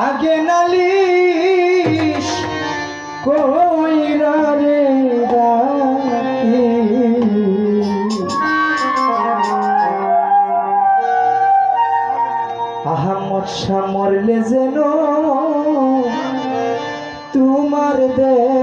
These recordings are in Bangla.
আগে নালিশ কইরা রে আহমদ শাহ মরলে যেন তোমার দেয়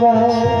যায়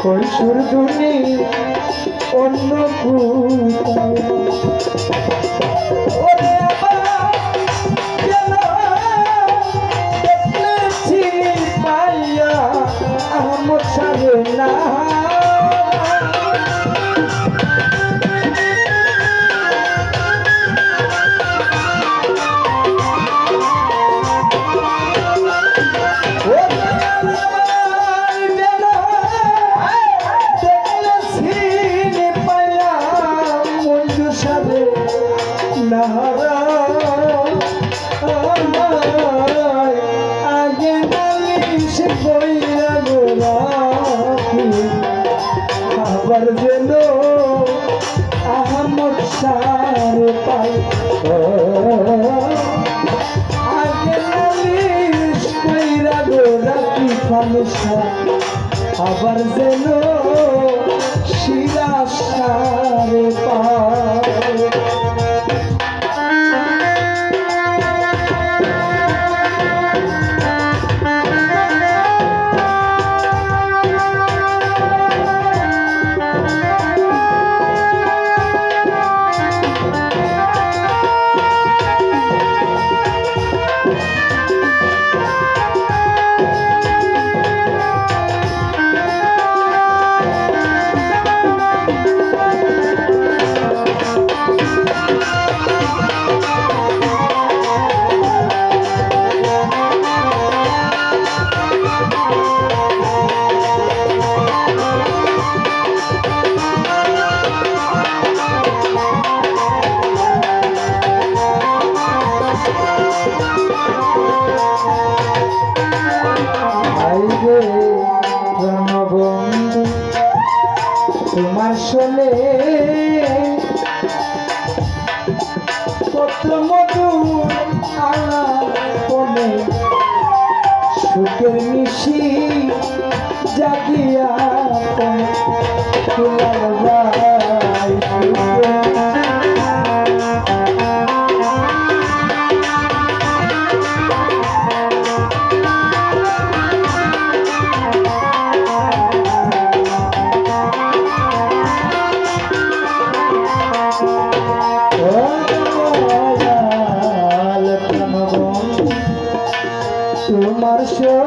কৈশুর দুনি অন্য ভূতা আবার যেন তোমার শোনে পত্র মধু আলাপনে সুখের মিশি জাগিয়া তুলার তোমার সুখের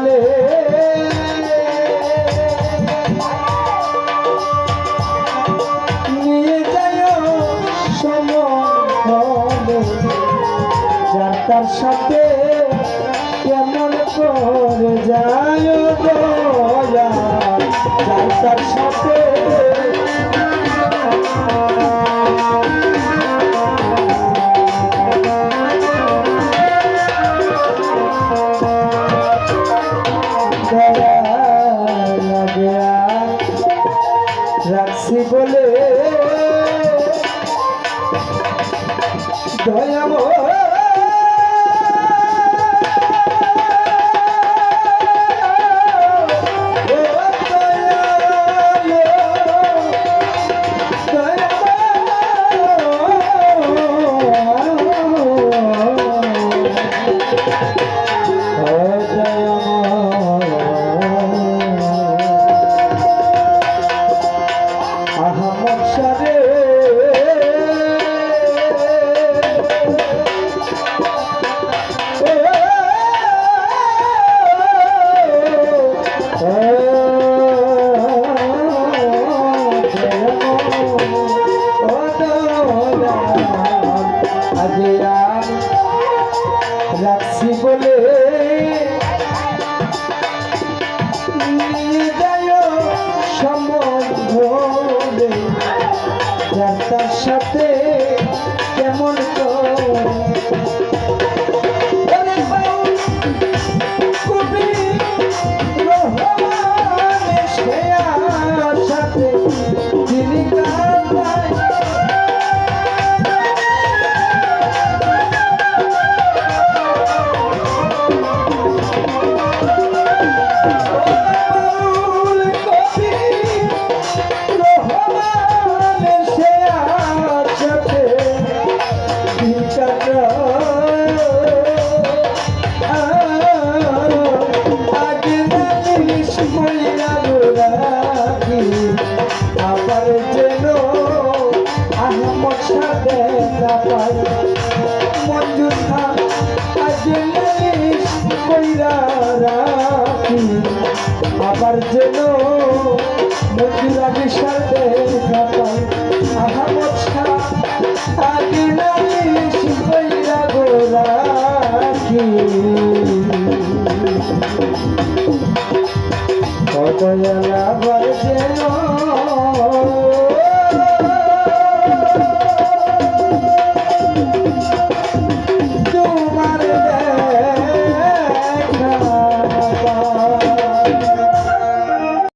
বলে। নিয়ে যায় যার তার সাথে কেমন করে যায় যার তার সাথে মঞ্জুর খান আবার যেন মঞ্জুর আবিষ্কার দেখা পাই আহা মচ্ছা আগে নামিস কইরা গোরা কি